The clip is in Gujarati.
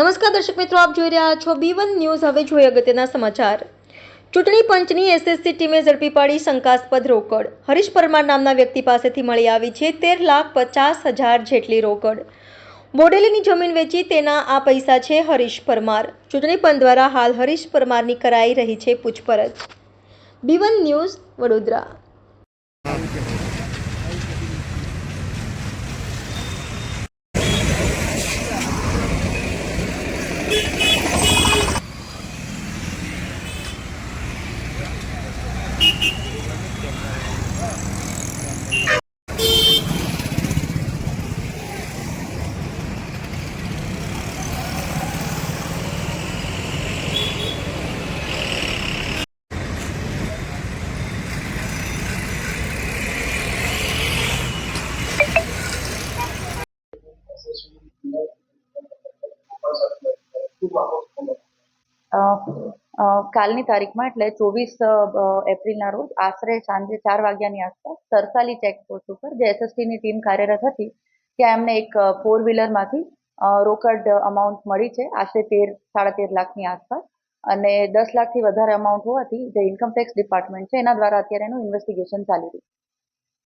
નમસ્કાર દર્શક મિત્રો, આપ જોઈ રહ્યા છો બી વન ન્યૂઝ હવે જોઈએ અગત્યના સમાચાર. ચૂંટણી પંચની એસએસસી ટીમે ઝડપી પાડી શંકાસ્પદ રોકડ. હરીશ પરમાર નામના વ્યક્તિ પાસેથી મળી આવી છે તેર લાખ પચાસ હજાર જેટલી રોકડ. બોડેલીની જમીન વેચી તેના આ પૈસા છે હરીશ પરમાર. ચૂંટણી પંચ દ્વારા હાલ હરીશ પરમારની કરાઈ રહી છે પૂછપરછ. B one news Vadodara. કાલની તારીખમાં, એટલે ચોવીસ એપ્રિલના રોજ આશરે સાંજે ચાર વાગ્યાની આસપાસ સરસાલી ચેકપોસ્ટ ઉપર જે એસએસટીની ટીમ કાર્યરત હતી, ત્યાં એમને એક ફોર વ્હીલરમાંથી રોકડ અમાઉન્ટ મળી છે, આશરે તેર, સાડા તેર લાખની આસપાસ. અને દસ લાખથી વધારે અમાઉન્ટ હોવાથી જે ઇન્કમ ટેક્સ ડિપાર્ટમેન્ટ છે, એના દ્વારા અત્યારે એનું ઇન્વેસ્ટિગેશન ચાલી રહ્યું છે.